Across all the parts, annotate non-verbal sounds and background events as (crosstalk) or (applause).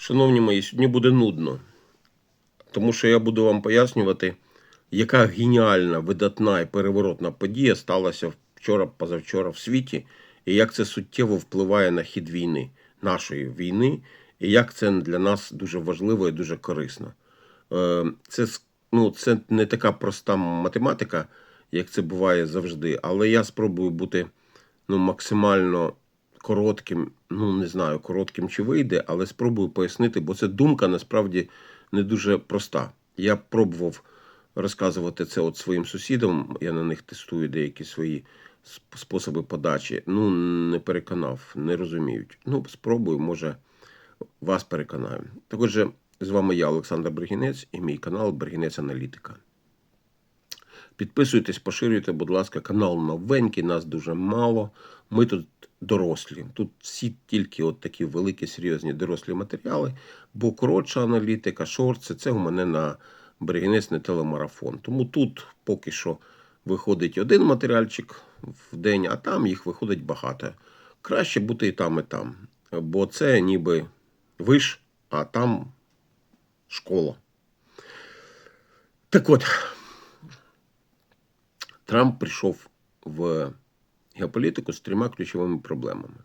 Шановні мої, сьогодні буде нудно, тому що я буду вам пояснювати, яка геніальна, видатна і переворотна подія сталася вчора, позавчора в світі, і як це суттєво впливає на хід війни, нашої війни, і як це для нас дуже важливо і дуже корисно. Е, Це, ну, це не така проста математика, як це буває завжди, але я спробую бути ну, максимально коротким, ну не знаю, коротким чи вийде, але спробую пояснити, бо це думка насправді не дуже проста. Я пробував розказувати це от своїм сусідам, я на них тестую деякі свої способи подачі. Ну, не переконав, не розуміють. Ну, спробую, може, вас переконаю. Так отже, з вами я, Олександр Бергінець, і мій канал Бергінець Аналітика. Підписуйтесь, поширюйте, будь ласка, канал новенький, нас дуже мало. Ми тут дорослі. Тут всі тільки от такі великі, серйозні дорослі матеріали, бо коротша аналітика, шорти це у мене на Бергінець не телемарафон. Тому тут поки що виходить один матеріальчик в день, а там їх виходить багато. Краще бути і там, і там. Бо це ніби виш, а там школа. Так от, Трамп прийшов в геополітику з трьома ключовими проблемами.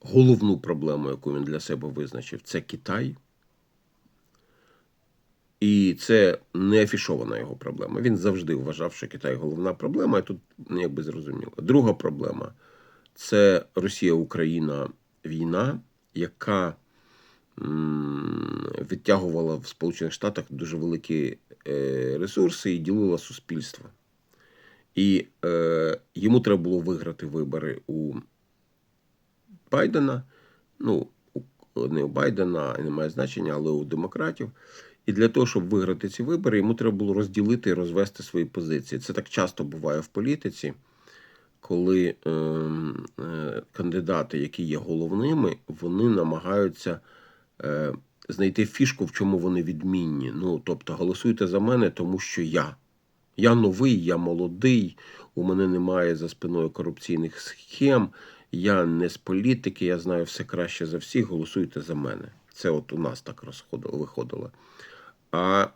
Головну проблему, яку він для себе визначив, це Китай. І це не афішована його проблема. Він завжди вважав, що Китай головна проблема, і тут ну, якби зрозуміло. Друга проблема це Росія-Україна війна, яка відтягувала в Сполучених Штатах дуже великі е, ресурси і ділила суспільство. І е, йому треба було виграти вибори у Байдена. Ну, не у Байдена, немає значення, але у демократів. І для того, щоб виграти ці вибори, йому треба було розділити і розвести свої позиції. Це так часто буває в політиці, коли е, е, кандидати, які є головними, вони намагаються е, знайти фішку, в чому вони відмінні. Ну, тобто, голосуйте за мене, тому що я. Я новий, я молодий, у мене немає за спиною корупційних схем, я не з політики, я знаю все краще за всіх, голосуйте за мене. Це от у нас так виходило. А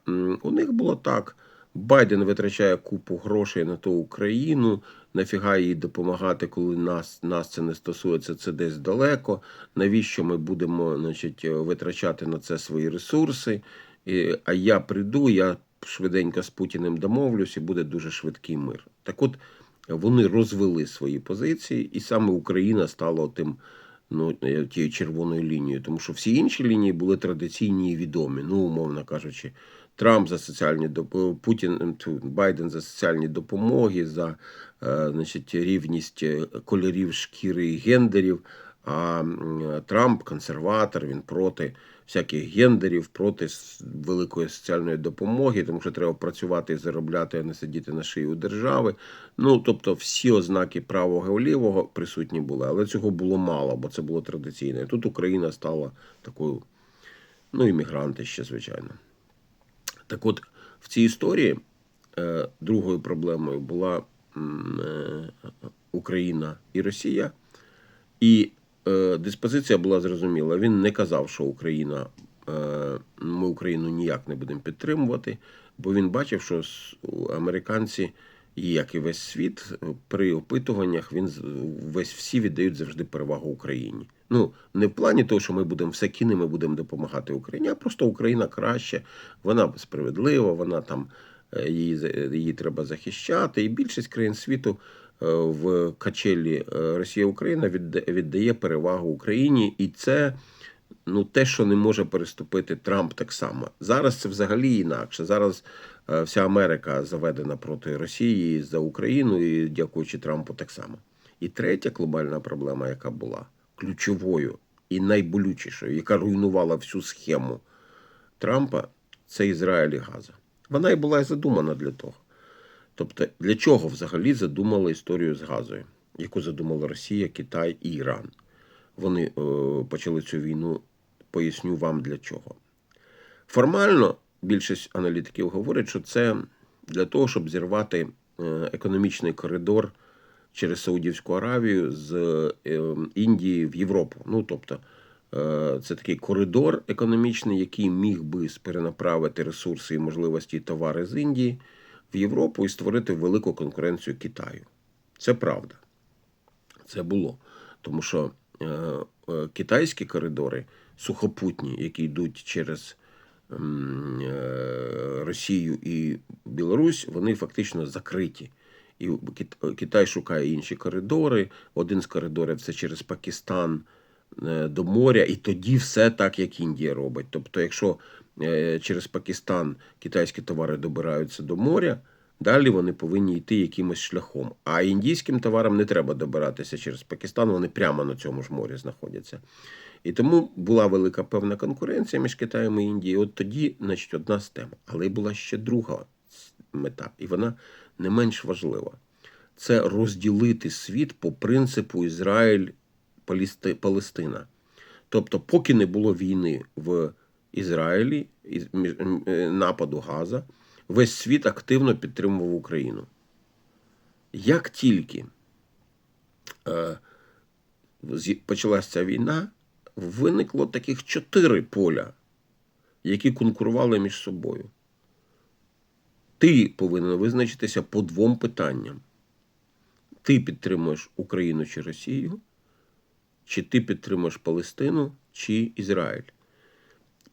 у них було так: Байден витрачає купу грошей на ту Україну. Нафіга їй допомагати, коли нас, нас це не стосується, це десь далеко. Навіщо ми будемо значить, витрачати на це свої ресурси? І, а я прийду, я швиденько з Путіним домовлюсь, і буде дуже швидкий мир. Так от вони розвели свої позиції, і саме Україна стала тим ну, е, тією червоною лінією, тому що всі інші лінії були традиційні і відомі. Ну, умовно кажучи, Трамп за соціальні доп- Путін Байден за соціальні допомоги, за е, значить, рівність е, кольорів шкіри і гендерів. А Трамп консерватор, він проти всяких гендерів, проти великої соціальної допомоги, тому що треба працювати і заробляти, а не сидіти на шиї у держави. Ну, тобто, всі ознаки правого і лівого присутні були, але цього було мало, бо це було традиційно. І тут Україна стала такою, ну, іммігранти ще, звичайно. Так от, в цій історії е, другою проблемою була е, Україна і Росія. І диспозиція була зрозуміла. Він не казав, що Україна, е, ми Україну ніяк не будемо підтримувати, бо він бачив, що американці, як і весь світ, е, при опитуваннях він весь всі віддають завжди перевагу Україні. Ну, не в плані того, що ми будемо все кинемо, будемо допомагати Україні, а просто Україна краще, вона справедлива, вона там е, її, її треба захищати. І більшість країн світу е, в качелі е, Росія-Україна віддає перевагу Україні, і це ну, те, що не може переступити Трамп так само. Зараз це взагалі інакше. Зараз е, вся Америка заведена проти Росії за Україну, і дякуючи Трампу так само. І третя глобальна проблема, яка була ключовою і найболючішою, яка руйнувала всю схему Трампа, це Ізраїль і Газа. Вона і була і задумана для того. Тобто, для чого взагалі задумали історію з газою, яку задумала Росія, Китай і Іран? Вони е, почали цю війну, поясню вам для чого. Формально більшість аналітиків говорить, що це для того, щоб зірвати е, економічний коридор через Саудівську Аравію з е, Індії в Європу. Ну тобто Е, Це такий коридор економічний, який міг би перенаправити ресурси і можливості товари з Індії в Європу і створити велику конкуренцію Китаю. Це правда. Це було. Тому що е, е, китайські коридори сухопутні, які йдуть через е, Росію і Білорусь, вони фактично закриті. І Китай шукає інші коридори. Один з коридорів це через Пакистан до моря, і тоді все так, як Індія робить. Тобто, якщо е, через Пакистан китайські товари добираються до моря, далі вони повинні йти якимось шляхом. А індійським товарам не треба добиратися через Пакистан, вони прямо на цьому ж морі знаходяться. І тому була велика певна конкуренція між Китаєм і Індією. От тоді, значить, одна з тем. Але була ще друга мета, і вона не менш важлива. Це розділити світ по принципу Ізраїль Палестина. Тобто, поки не було війни в Ізраїлі, е, нападу Газа, весь світ активно підтримував Україну. Як тільки е, почалася ця війна, виникло таких чотири поля, які конкурували між собою. Ти повинен визначитися по двом питанням. Ти підтримуєш Україну чи Росію, чи ти підтримуєш Палестину чи Ізраїль.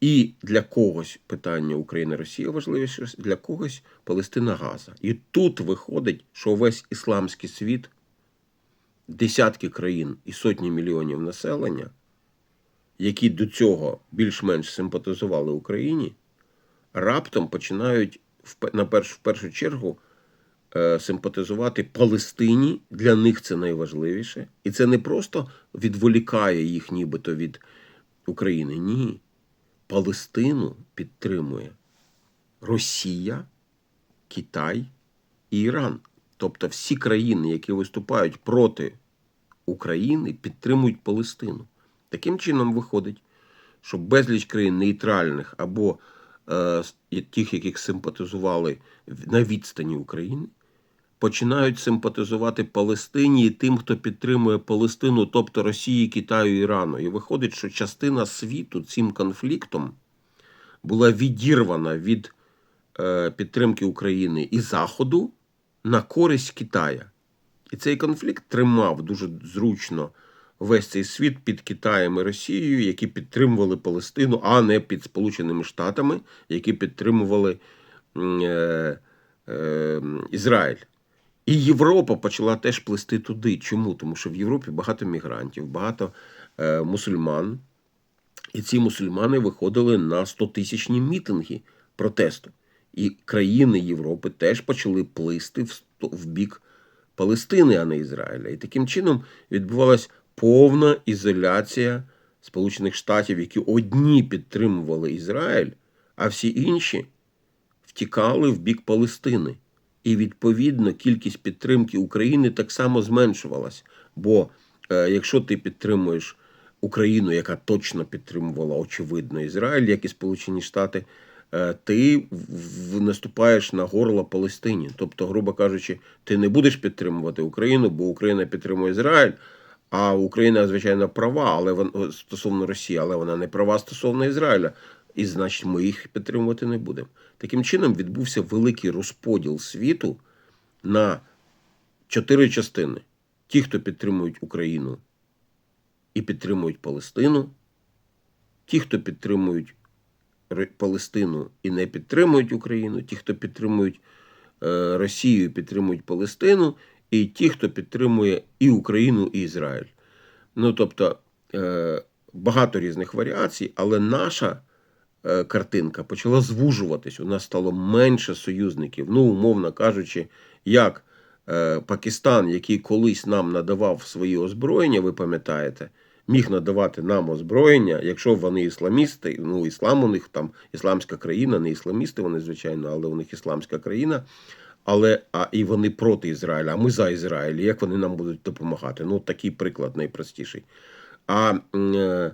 І для когось питання Україна-Росія важливіше, для когось Палестина Газа. І тут виходить, що весь ісламський світ, десятки країн і сотні мільйонів населення, які до цього більш-менш симпатизували Україні, раптом починають на в першу чергу симпатизувати Палестині. Для них це найважливіше. І це не просто відволікає їх нібито від України. Ні. Палестину підтримує Росія, Китай і Іран. Тобто всі країни, які виступають проти України, підтримують Палестину. Таким чином виходить, що безліч країн нейтральних або е, тих, яких симпатизували на відстані України, починають симпатизувати Палестині і тим, хто підтримує Палестину, тобто Росії, Китаю, Ірану. І виходить, що частина світу цим конфліктом була відірвана від е, підтримки України і Заходу на користь Китая. І цей конфлікт тримав дуже зручно весь цей світ під Китаєм і Росією, які підтримували Палестину, а не під Сполученими Штатами, які підтримували е, е, Ізраїль. І Європа почала теж плести туди. Чому? Тому що в Європі багато мігрантів, багато е, мусульман. І ці мусульмани виходили на 100-тисячні мітинги протесту. І країни Європи теж почали плисти в, в бік Палестини, а не Ізраїля. І таким чином відбувалась повна ізоляція Сполучених Штатів, які одні підтримували Ізраїль, а всі інші втікали в бік Палестини. І відповідно кількість підтримки України так само зменшувалась. Бо е, якщо ти підтримуєш Україну, яка точно підтримувала очевидно Ізраїль, як і Сполучені Штати, е, ти в- наступаєш на горло Палестині. Тобто, грубо кажучи, ти не будеш підтримувати Україну, бо Україна підтримує Ізраїль. А Україна, звичайно, права, але вон, стосовно Росії, але вона не права стосовно Ізраїля. І значить, ми їх підтримувати не будемо. Таким чином відбувся великий розподіл світу на чотири частини: ті, хто підтримують Україну і підтримують Палестину, ті, хто підтримують Палестину і не підтримують Україну, ті, хто підтримують е, Росію підтримують Палестину, і ті, хто підтримує і Україну, і Ізраїль. Ну тобто е, багато різних варіацій, але наша картинка почала звужуватись. У нас стало менше союзників. Ну, умовно кажучи, як е, Пакистан, який колись нам надавав свої озброєння, ви пам'ятаєте, міг надавати нам озброєння, якщо вони ісламісти, ну іслам у них там ісламська країна, не ісламісти, вони звичайно, але у них ісламська країна. Але а і вони проти Ізраїля, а ми за Ізраїль. Як вони нам будуть допомагати? Ну, такий приклад найпростіший. А е, е,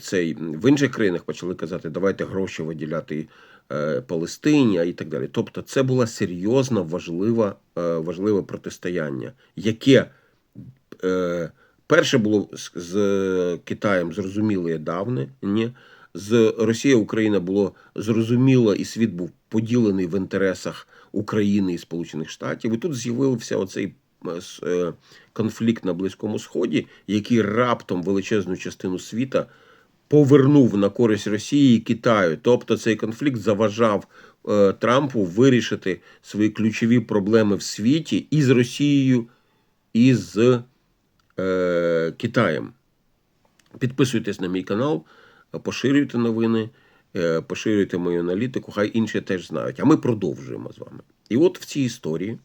цей в інших країнах почали казати, давайте гроші виділяти е, Палестині і так далі. Тобто, це було серйозно важливе, важливе протистояння, яке е, Перше було з, Китаєм зрозуміле давне. Ні. З Росія Україна було зрозуміло, і світ був поділений в інтересах України і Сполучених Штатів. І тут з'явився оцей е, е, конфлікт на Близькому Сході, який раптом величезну частину світа повернув на користь Росії і Китаю. Тобто цей конфлікт заважав е, Трампу вирішити свої ключові проблеми в світі і з Росією, і з е, Китаєм. Підписуйтесь на мій канал, поширюйте новини, е, поширюйте мою аналітику, хай інші теж знають. А ми продовжуємо з вами. І от в цій історії е,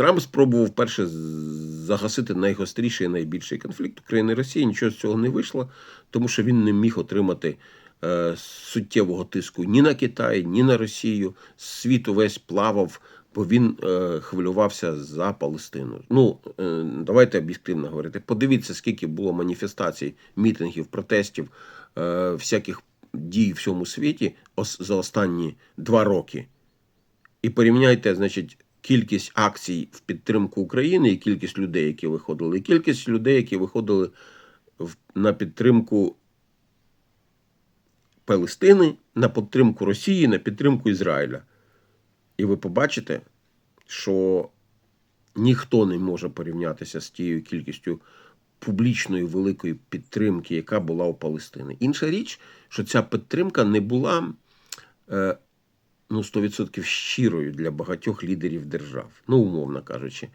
Трамп спробував перше загасити найгостріший і найбільший конфлікт України і Росії. Нічого з цього не вийшло, тому що він не міг отримати е, суттєвого тиску ні на Китай, ні на Росію. Світ увесь плавав, бо він е, хвилювався за Палестину. Ну, е, давайте об'єктивно говорити. Подивіться, скільки було маніфестацій, мітингів, протестів, е, всяких дій в всьому світі за останні два роки. І порівняйте, значить, кількість акцій в підтримку України і кількість людей, які виходили, і кількість людей, які виходили на підтримку Палестини, на підтримку Росії, на підтримку Ізраїля. І ви побачите, що ніхто не може порівнятися з тією кількістю публічної великої підтримки, яка була у Палестини. Інша річ, що ця підтримка не була е, ну, 100% щирою для багатьох лідерів держав. Ну, умовно кажучи,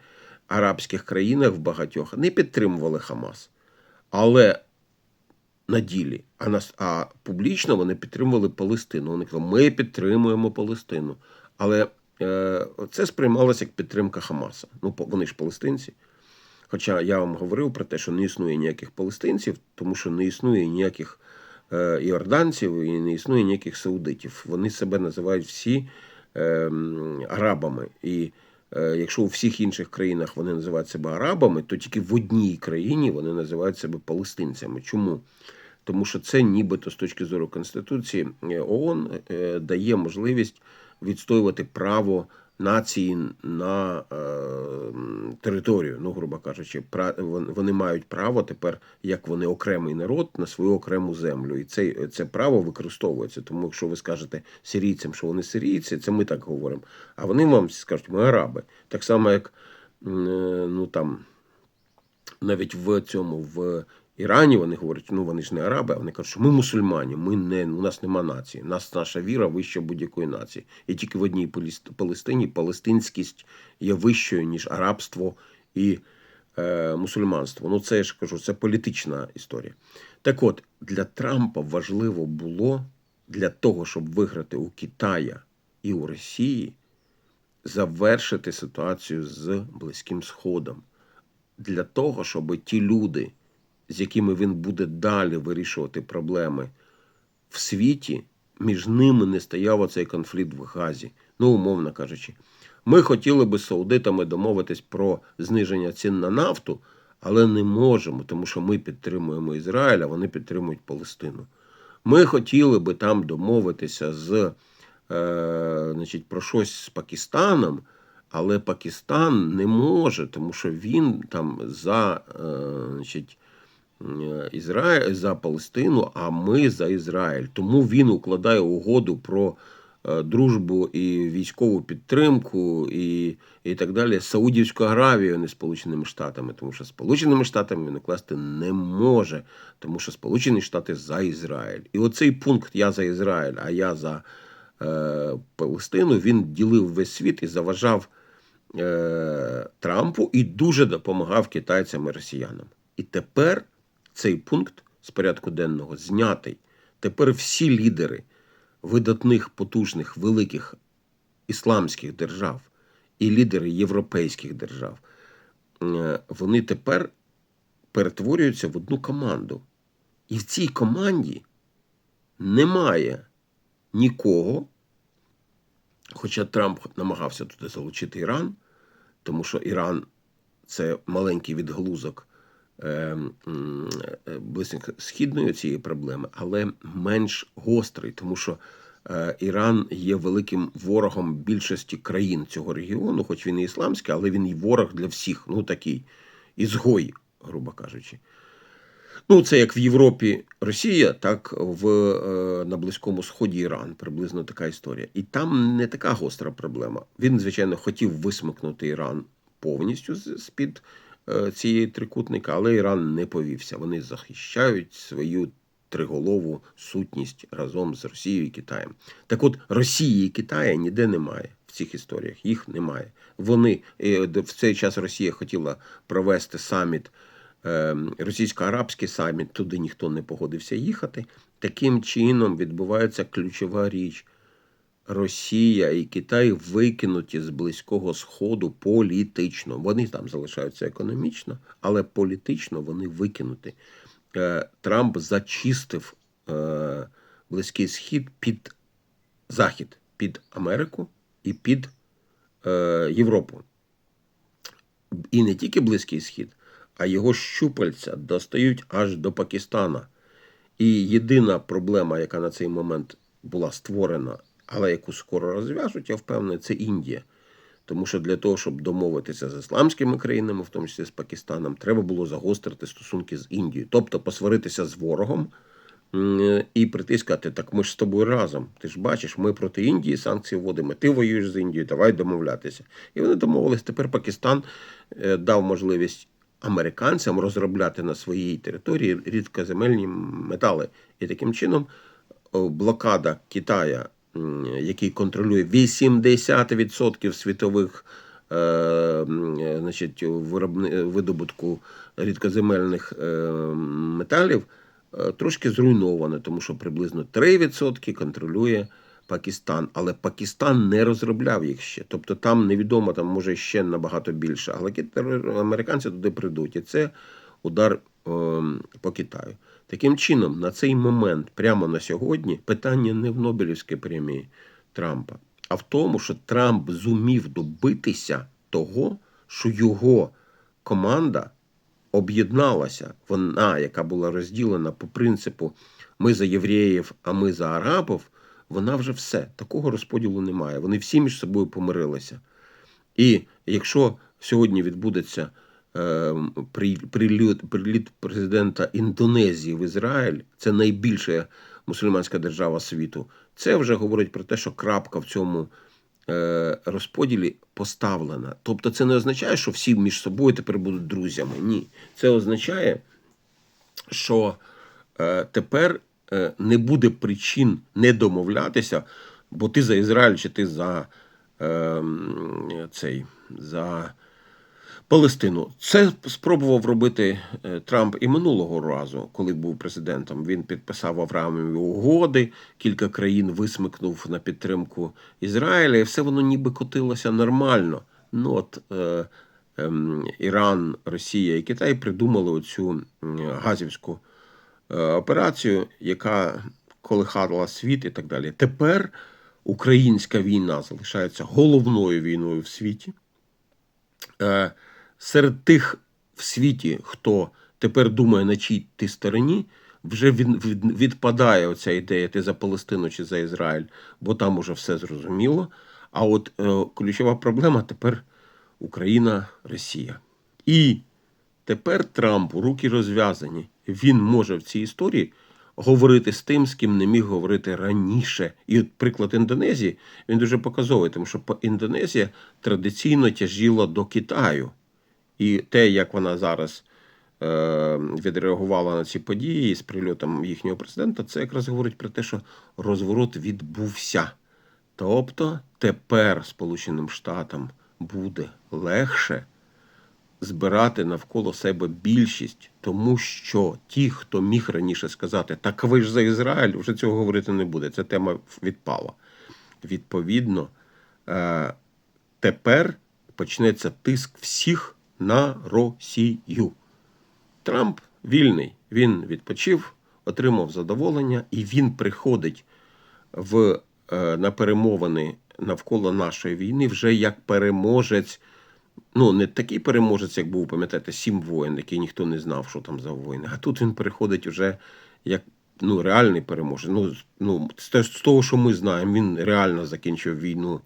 арабських країнах в багатьох не підтримували Хамас. Але на ділі, а, нас, а публічно вони підтримували Палестину. Вони казали, ми підтримуємо Палестину. Але е, це сприймалося як підтримка Хамаса. Ну, вони ж палестинці. Хоча я вам говорив про те, що не існує ніяких палестинців, тому що не існує ніяких іорданців і не існує ніяких саудитів. Вони себе називають всі е, арабами. І е, якщо у всіх інших країнах вони називають себе арабами, то тільки в одній країні вони називають себе палестинцями. Чому? Тому що це нібито з точки зору Конституції е, ООН е, дає можливість відстоювати право нації на е, територію. Ну, грубо кажучи, пра- вони мають право тепер, як вони окремий народ, на свою окрему землю. І це, це право використовується. Тому, якщо ви скажете сирійцям, що вони сирійці, це ми так говоримо. А вони вам скажуть, ми араби. Так само, як е, ну там навіть в цьому в Ірані вони говорять, ну вони ж не араби, а вони кажуть, що ми мусульмані, ми не, у нас нема нації. Нас наша віра вища будь-якої нації. І тільки в одній Палестині палестинськість є вищою, ніж арабство і е, мусульманство. Ну, це я ж кажу, це політична історія. Так от, для Трампа важливо було для того, щоб виграти у Китая і у Росії, завершити ситуацію з Близьким Сходом для того, щоб ті люди, з якими він буде далі вирішувати проблеми в світі, між ними не стояв оцей конфлікт в Газі. Ну, умовно кажучи, ми хотіли би з саудитами домовитись про зниження цін на нафту, але не можемо, тому що ми підтримуємо Ізраїль, а вони підтримують Палестину. Ми хотіли би там домовитися з, е, значить, про щось з Пакистаном, але Пакистан не може, тому що він там за е, значить, Ізраїль за Палестину, а ми за Ізраїль. Тому він укладає угоду про е, дружбу і військову підтримку, і, і так далі з Саудівською Аравією, а не Сполученими Штатами, тому що Сполученими Штатами він укласти не може, тому що Сполучені Штати за Ізраїль. І оцей пункт Я за Ізраїль, а я за е, Палестину він ділив весь світ і заважав е, Трампу і дуже допомагав китайцям і росіянам. І тепер цей пункт з порядку денного знятий. Тепер всі лідери видатних, потужних, великих ісламських держав і лідери європейських держав, е, вони тепер перетворюються в одну команду. І в цій команді немає нікого, хоча Трамп намагався туди залучити Іран, тому що Іран це маленький відглузок е, е, цієї проблеми, але менш гострий, тому що е, Іран є великим ворогом більшості країн цього регіону, хоч він і ісламський, але він і ворог для всіх. Ну такий ізгой, грубо кажучи. Ну, це як в Європі Росія, так в, на Близькому Сході Іран. Приблизно така історія. І там не така гостра проблема. Він, звичайно, хотів висмикнути Іран повністю з- з-під е, цієї трикутника, але Іран не повівся. Вони захищають свою триголову сутність разом з Росією і Китаєм. Так от Росії і Китая ніде немає в цих історіях. Їх немає. Вони е, в цей час Росія хотіла провести саміт е, російсько-арабський саміт, туди ніхто не погодився їхати. Таким чином відбувається ключова річ. Росія і Китай викинуті з Близького Сходу політично. Вони там залишаються економічно, але політично вони викинуті. Е, Трамп зачистив е, Близький Схід під Захід, під Америку і під е, Європу. І не тільки Близький Схід, а його щупальця достають аж до Пакистана. І єдина проблема, яка на цей момент була створена, але яку скоро розв'яжуть, я впевнений, це Індія. Тому що для того, щоб домовитися з ісламськими країнами, в тому числі з Пакистаном, треба було загострити стосунки з Індією, тобто посваритися з ворогом і сказати, так ми ж з тобою разом. Ти ж бачиш, ми проти Індії санкції вводимо, ти воюєш з Індією, давай домовлятися. І вони домовились. Тепер Пакистан е, дав можливість американцям розробляти на своїй території рідкоземельні метали. І таким чином блокада Китая, який контролює 80% світових е, е, значить, видобутку рідкоземельних е, металів, трошки зруйноване, тому що приблизно 3% контролює Пакистан. Але Пакистан не розробляв їх ще. Тобто там невідомо, там може ще набагато більше. Але американці туди прийдуть. І це удар по Китаю. Таким чином, на цей момент, прямо на сьогодні, питання не в Нобелівській премії Трампа, а в тому, що Трамп зумів добитися того, що його команда об'єдналася. Вона, яка була розділена по принципу ми за євреїв, а ми за арабів, вона вже все. Такого розподілу немає. Вони всі між собою помирилися. І якщо сьогодні відбудеться е, приліт, приліт президента Індонезії в Ізраїль, це найбільша мусульманська держава світу, це вже говорить про те, що крапка в цьому е, розподілі поставлена. Тобто це не означає, що всі між собою тепер будуть друзями. Ні. Це означає, що е, тепер е, не буде причин не домовлятися, бо ти за Ізраїль чи ти за е, м, цей за Палестину. Це спробував робити е, Трамп і минулого разу, коли був президентом. Він підписав Авраамові угоди, кілька країн висмикнув на підтримку Ізраїля, і все воно ніби котилося нормально. Ну от е, ем, Іран, Росія і Китай придумали оцю газівську е, операцію, яка колихала світ і так далі. Тепер українська війна залишається головною війною в світі. Е, серед тих в світі, хто тепер думає на чій ти стороні, вже від, від, відпадає оця ідея ти за Палестину чи за Ізраїль, бо там уже все зрозуміло. А от е, ключова проблема тепер Україна, Росія. І тепер Трампу руки розв'язані. Він може в цій історії говорити з тим, з ким не міг говорити раніше. І от приклад Індонезії він дуже показовий, тому що Індонезія традиційно тяжіла до Китаю. І те, як вона зараз е, відреагувала на ці події з прильотом їхнього президента, це якраз говорить про те, що розворот відбувся. Тобто тепер Сполученим Штатам буде легше збирати навколо себе більшість, тому що ті, хто міг раніше сказати, так ви ж за Ізраїль, вже цього говорити не буде. Ця тема відпала. Відповідно, е, тепер почнеться тиск всіх на Росію. Трамп вільний, він відпочив, отримав задоволення, і він приходить в, е, на перемовини навколо нашої війни вже як переможець. Ну, не такий переможець, як був, пам'ятаєте, сім воїн, який ніхто не знав, що там за воїни. А тут він приходить вже як ну, реальний переможець. Ну, ну, з того, що ми знаємо, він реально закінчив війну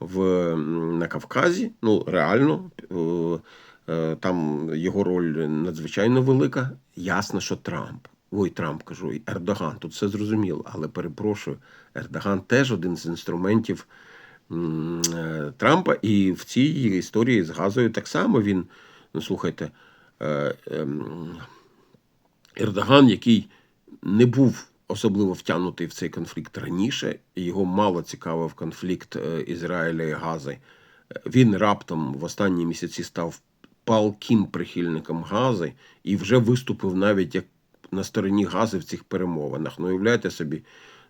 в, на Кавказі. Ну, реально. е, е, Там його роль надзвичайно велика. Ясно, що Трамп. Ой, Трамп кажу, Ердоган, тут все зрозуміло, але перепрошую, Ердоган теж один з інструментів е, Трампа. І в цій історії з газою так само він, ну слухайте, ем, Ердоган, який не був особливо втягнутий в цей конфлікт раніше, його мало цікавив конфлікт е, Ізраїля і Гази. Е, Він раптом в останні місяці став палким прихильником Гази і вже виступив навіть як на стороні Гази в цих перемовинах. Ну, уявляєте собі,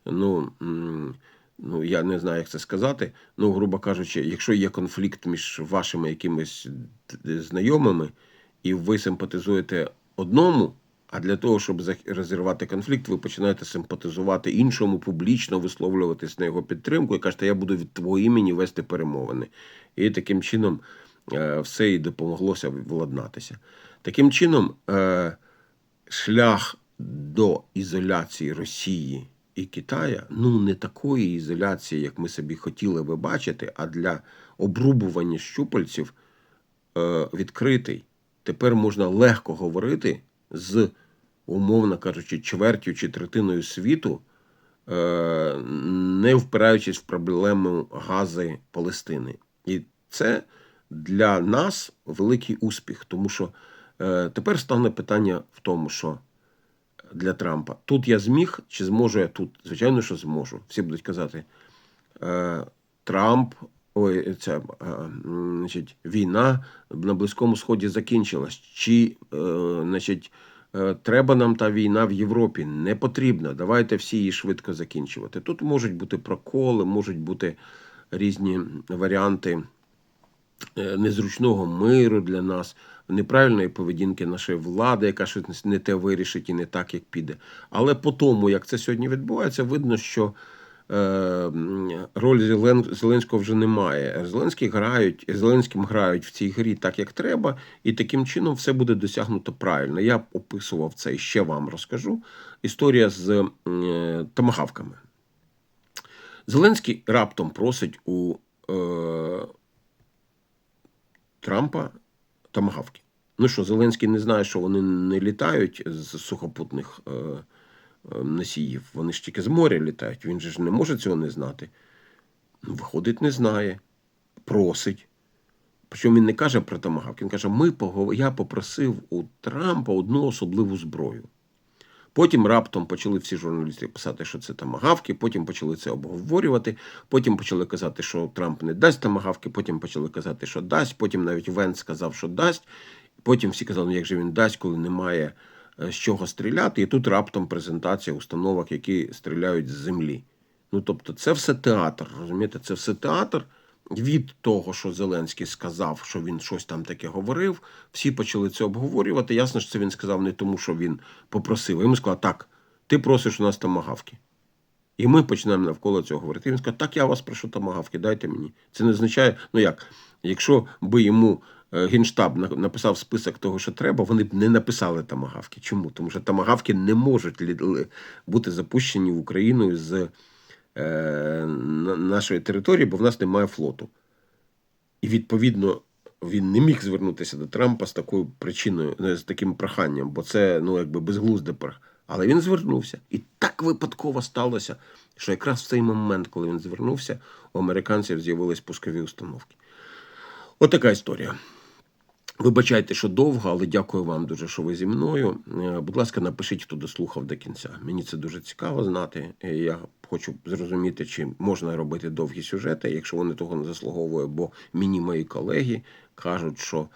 ну. Ну, я не знаю, як це сказати. Ну, грубо кажучи, якщо є конфлікт між вашими якимись знайомими, і ви симпатизуєте одному, а для того, щоб розірвати конфлікт, ви починаєте симпатизувати іншому, публічно висловлюватись на його підтримку і кажете, я буду від твого імені вести перемовини. І таким чином е, все і допомоглося владнатися. Таким чином, е, шлях до ізоляції Росії і Китая, ну не такої ізоляції, як ми собі хотіли би бачити, а для обрубування щупальців е, відкритий. Тепер можна легко говорити з, умовно кажучи, чвертю чи третиною світу, е, не впираючись в проблему гази Палестини. І це для нас великий успіх, тому що е, тепер стане питання в тому, що для Трампа тут я зміг, чи зможу я тут? Звичайно, що зможу. Всі будуть казати, е, Трамп, ой, ця е, значить, війна на Близькому Сході закінчилась. Чи е, значить, е, треба нам та війна в Європі? Не потрібно. Давайте всі її швидко закінчувати. Тут можуть бути проколи, можуть бути різні варіанти незручного миру для нас, неправильної поведінки нашої влади, яка щось не те вирішить і не так, як піде. Але по тому, як це сьогодні відбувається, видно, що роль Зелен- Зеленського вже немає. Зеленський грають, Зеленським грають в цій грі так, як треба, і таким чином все буде досягнуто правильно. Я описував це і ще вам розкажу. Історія з е, томагавками. Зеленський раптом просить у е, Трампа томагавки. Ну що, Зеленський не знає, що вони не літають з сухопутних е, е, носіїв. Вони ж тільки з моря літають. Він же ж не може цього не знати. Ну, Виходить, не знає, просить. Причому він не каже про томагавки. Він каже: Ми погов... я попросив у Трампа одну особливу зброю. Потім раптом почали всі журналісти писати, що це тамагавки, потім почали це обговорювати, потім почали казати, що Трамп не дасть тамагавки, потім почали казати, що дасть, потім навіть Венс сказав, що дасть. Потім всі казали, ну як же він дасть, коли немає е, з чого стріляти. І тут раптом презентація установок, які стріляють з землі. Ну тобто, це все театр, розумієте, це все театр. Від того, що Зеленський сказав, що він щось там таке говорив, всі почали це обговорювати. Ясно, що це він сказав не тому, що він попросив. Йому сказав, так, ти просиш у нас тамагавки. І ми починаємо навколо цього говорити. І він сказав, так, я вас прошу тамагавки, дайте мені. Це не означає, ну як, якщо би йому е, Генштаб написав список того, що треба, вони б не написали тамагавки. Чому? Тому що тамагавки не можуть бути запущені в Україну з е, нашої території, бо в нас немає флоту. І відповідно він не міг звернутися до Трампа з такою причиною, ну, з таким проханням, бо це ну якби безглузде прох. Але він звернувся. І так випадково сталося, що якраз в цей момент, коли він звернувся, у американців з'явились пускові установки. Отака історія. Вибачайте, що довго, але дякую вам дуже, що ви зі мною. Е, Будь ласка, напишіть, хто дослухав до кінця. Мені це дуже цікаво знати. Е, Я хочу зрозуміти, чи можна робити довгі сюжети, якщо вони того не заслуговують, бо мені мої колеги кажуть, що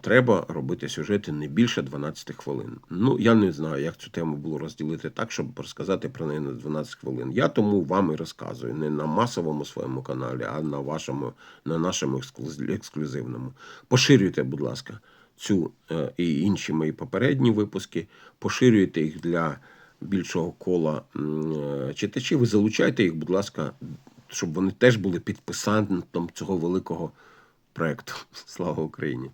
треба робити сюжети не більше 12 хвилин. Ну, я не знаю, як цю тему було розділити так, щоб розказати про неї на 12 хвилин. Я тому вам і розказую не на масовому своєму каналі, а на вашому, на нашому ексклюз- ексклюзивному. Поширюйте, будь ласка, цю е, і інші мої попередні випуски, поширюйте їх для більшого кола е, читачів і залучайте їх, будь ласка, щоб вони теж були підписантом цього великого проекту. (laughs) Слава Україні!